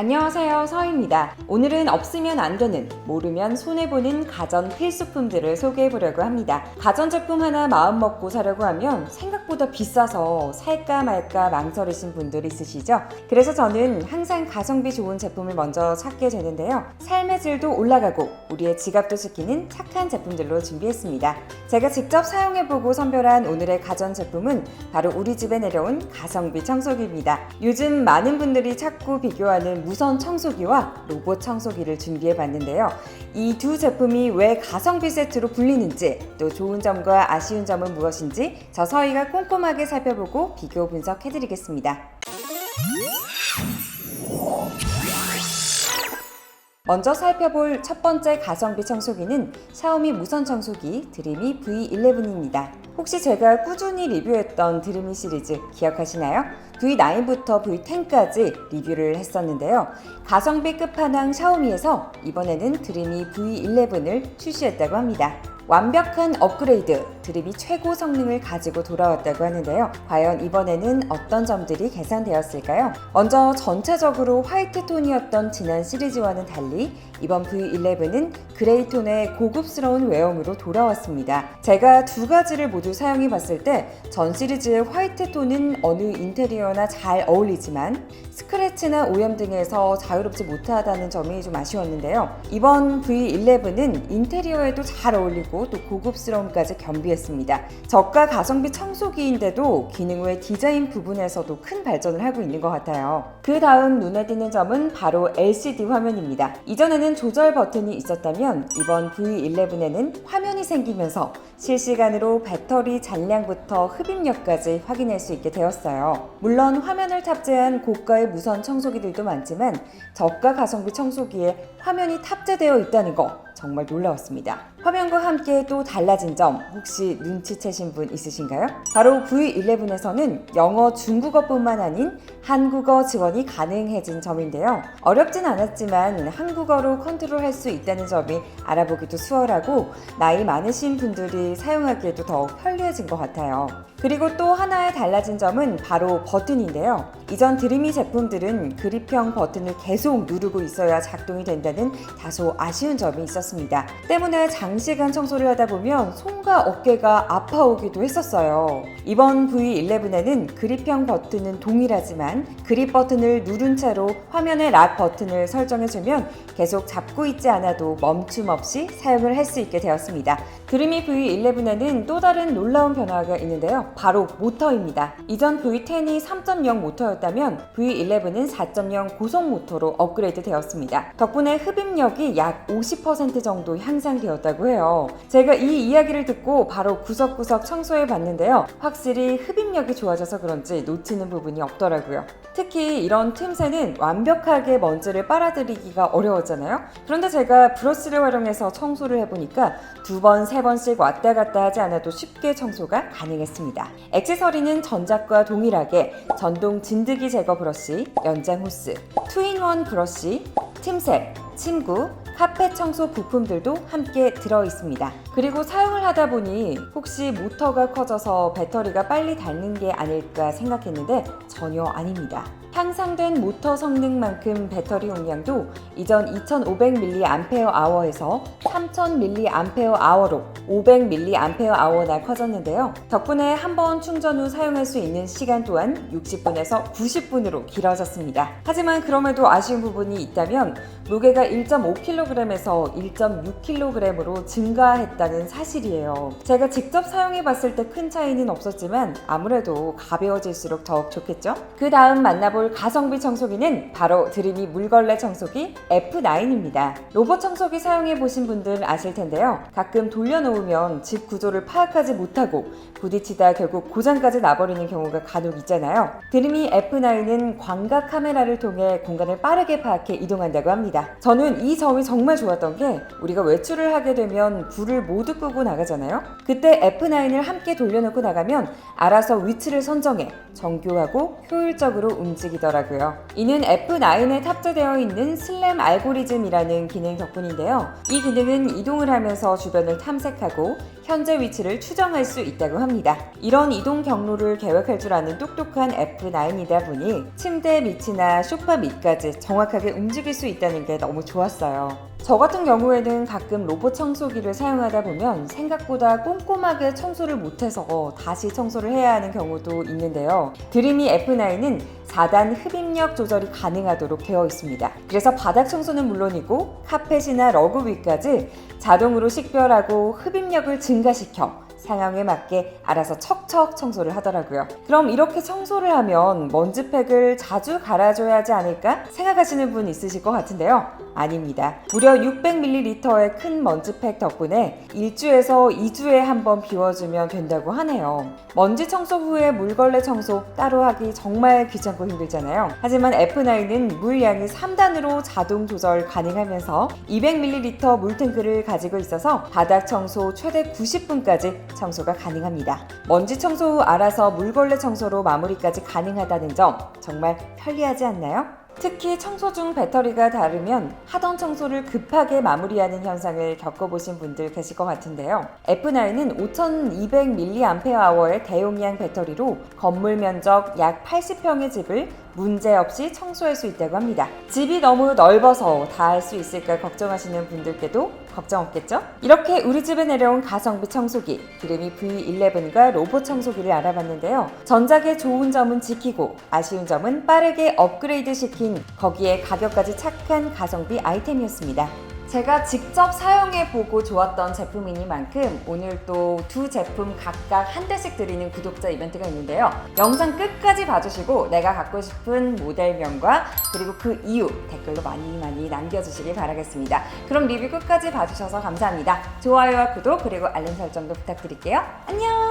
안녕하세요 서입니다. 오늘은 없으면 안 되는 모르면 손해보는 가전 필수품들을 소개해보려고 합니다. 가전제품 하나 마음먹고 사려고 하면 생각보다 비싸서 살까 말까 망설이신 분들 있으시죠? 그래서 저는 항상 가성비 좋은 제품을 먼저 찾게 되는데요. 삶의 질도 올라가고 우리의 지갑도 지키는 착한 제품들로 준비했습니다. 제가 직접 사용해보고 선별한 오늘의 가전제품은 바로 우리 집에 내려온 가성비 청소기입니다. 요즘 많은 분들이 찾고 비교하는 무선 청소기와 로봇 청소기를 준비해 봤는데요. 이 두 제품이 왜 가성비 세트로 불리는지 또 좋은 점과 아쉬운 점은 무엇인지 저 서희가 꼼꼼하게 살펴보고 비교 분석해 드리겠습니다. 먼저 살펴볼 첫 번째 가성비 청소기는 샤오미 무선 청소기 드리미 V11입니다. 혹시 제가 꾸준히 리뷰했던 드리미 시리즈 기억하시나요? V9부터 V10까지 리뷰를 했었는데요. 가성비 끝판왕 샤오미에서 이번에는 드리미 V11을 출시했다고 합니다. 완벽한 업그레이드, 드립이 최고 성능을 가지고 돌아왔다고 하는데요. 과연 이번에는 어떤 점들이 개선되었을까요? 먼저 전체적으로 화이트 톤이었던 지난 시리즈와는 달리 이번 V11은 그레이 톤의 고급스러운 외형으로 돌아왔습니다. 제가 두 가지를 모두 사용해 봤을 때 전 시리즈의 화이트 톤은 어느 인테리어나 잘 어울리지만 스크래치나 오염 등에서 자유롭지 못하다는 점이 좀 아쉬웠는데요. 이번 V11은 인테리어에도 잘 어울리고 또 고급스러움까지 겸비했습니다. 저가 가성비 청소기인데도 기능 외 디자인 부분에서도 큰 발전을 하고 있는 것 같아요. 그 다음 눈에 띄는 점은 바로 LCD 화면입니다. 이전에는 조절 버튼이 있었다면 이번 V11에는 화면이 생기면서 실시간으로 배터리 잔량부터 흡입력까지 확인할 수 있게 되었어요. 물론 화면을 탑재한 고가의 무선 청소기들도 많지만 저가 가성비 청소기에 화면이 탑재되어 있다는 거 정말 놀라웠습니다. 화면과 함께 또 달라진 점 혹시 눈치채신 분 있으신가요? 바로 V11에서는 영어, 중국어뿐만 아닌 한국어 지원이 가능해진 점인데요. 어렵진 않았지만 한국어로 컨트롤할 수 있다는 점이 알아보기도 수월하고 나이 많으신 분들이 사용하기에도 더 편리해진 것 같아요. 그리고 또 하나의 달라진 점은 바로 버튼인데요. 이전 드리미 제품들은 그립형 버튼을 계속 누르고 있어야 작동이 된다는 다소 아쉬운 점이 있었습니다. 때문에 장 시간 청소를 하다 보면 손과 어깨가 아파오기도 했었어요. 이번 V11에는 그립형 버튼은 동일하지만 그립 버튼을 누른 채로 화면의 락 버튼을 설정해주면 계속 잡고 있지 않아도 멈춤 없이 사용을 할 수 있게 되었습니다. 드리미 V11에는 또 다른 놀라운 변화가 있는데요. 바로 모터입니다. 이전 V10이 3.0 모터였다면 V11은 4.0 고속 모터로 업그레이드 되었습니다. 덕분에 흡입력이 약 50% 정도 향상되었다고 해요. 제가 이 이야기를 듣고 바로 구석구석 청소해 봤는데요. 확실히 흡입력이 좋아져서 그런지 놓치는 부분이 없더라고요. 특히 이런 틈새는 완벽하게 먼지를 빨아들이기가 어려웠잖아요. 그런데 제가 브러쉬를 활용해서 청소를 해보니까 두 번, 세 번씩 왔다 갔다 하지 않아도 쉽게 청소가 가능했습니다. 액세서리는 전작과 동일하게 전동 진드기 제거 브러쉬, 연장 호스, 투인원 브러쉬, 틈새, 침구, 카펫 청소 부품들도 함께 들어 있습니다. 그리고 사용을 하다 보니 혹시 모터가 커져서 배터리가 빨리 닳는 게 아닐까 생각했는데 전혀 아닙니다. 향상된 모터 성능만큼 배터리 용량도 이전 2500mAh에서 3000mAh로 500mAh나 커졌는데요. 덕분에 한 번 충전 후 사용할 수 있는 시간 또한 60분에서 90분으로 길어졌습니다. 하지만 그럼에도 아쉬운 부분이 있다면 무게가 1.5kg 에서 1.6kg으로 증가했다는 사실이에요. 제가 직접 사용해 봤을 때 큰 차이는 없었지만 아무래도 가벼워질수록 더욱 좋겠죠? 그 다음 만나볼 가성비 청소기는 바로 드림이 물걸레 청소기 F9입니다. 로봇 청소기 사용해 보신 분들 아실 텐데요. 가끔 돌려놓으면 집 구조를 파악하지 못하고 부딪히다 결국 고장까지 나버리는 경우가 간혹 있잖아요. 드림이 F9은 광각 카메라를 통해 공간을 빠르게 파악해 이동한다고. 합니다. 저는 이 점이 정말 좋았던 게 우리가 외출을 하게 되면 불을 모두 끄고 나가잖아요. 그때 F9을 함께 돌려놓고 나가면 알아서 위치를 선정해 정교하고 효율적으로 움직이더라고요. 이는 F9에 탑재되어 있는 슬램 알고리즘이라는 기능 덕분인데요. 이 기능은 이동을 하면서 주변을 탐색하고 현재 위치를 추정할 수 있다고 합니다. 이런 이동 경로를 계획할 줄 아는 똑똑한 F9이다 보니 침대 밑이나 소파 밑까지 정확하게 움직일 수 있다는 게 너무 좋았어요. 저 같은 경우에는 가끔 로봇 청소기를 사용하다 보면 생각보다 꼼꼼하게 청소를 못해서 다시 청소를 해야 하는 경우도 있는데요. 드림이 F9은 4단 흡입력 조절이 가능하도록 되어 있습니다. 그래서 바닥 청소는 물론이고 카펫이나 러그 위까지 자동으로 식별하고 흡입력을 증가시켜 상황에 맞게 알아서 척척 청소를 하더라고요. 그럼 이렇게 청소를 하면 먼지팩을 자주 갈아줘야 하지 않을까 생각하시는 분 있으실 것 같은데요. 아닙니다. 무려 600ml의 큰 먼지팩 덕분에 1주에서 2주에 한 번 비워주면 된다고 하네요. 먼지 청소 후에 물걸레 청소 따로 하기 정말 귀찮고 힘들잖아요. 하지만 F9은 물량이 3단으로 자동 조절 가능하면서 200ml 물탱크를 가지고 있어서 바닥 청소 최대 90분까지 청소가 가능합니다. 먼지 청소 후 알아서 물걸레 청소로 마무리까지 가능하다는 점 정말 편리하지 않나요? 특히 청소 중 배터리가 다르면 하던 청소를 급하게 마무리하는 현상을 겪어보신 분들 계실 것 같은데요. F9은 5200mAh의 대용량 배터리로 건물 면적 약 80평의 집을 문제없이 청소할 수 있다고 합니다. 집이 너무 넓어서 다 할 수 있을까 걱정하시는 분들께도 걱정 없겠죠? 이렇게 우리 집에 내려온 가성비 청소기 드림이 V11과 로봇 청소기를 알아봤는데요. 전작의 좋은 점은 지키고 아쉬운 점은 빠르게 업그레이드 시킨 거기에 가격까지 착한 가성비 아이템이었습니다. 제가 직접 사용해 보고 좋았던 제품이니만큼 오늘 또 두 제품 각각 한 대씩 드리는 구독자 이벤트가 있는데요. 영상 끝까지 봐주시고 내가 갖고 싶은 모델명과 그리고 그 이유 댓글로 많이 많이 남겨주시길 바라겠습니다. 그럼 리뷰 끝까지 봐주셔서 감사합니다. 좋아요와 구독 그리고 알림 설정도 부탁드릴게요. 안녕!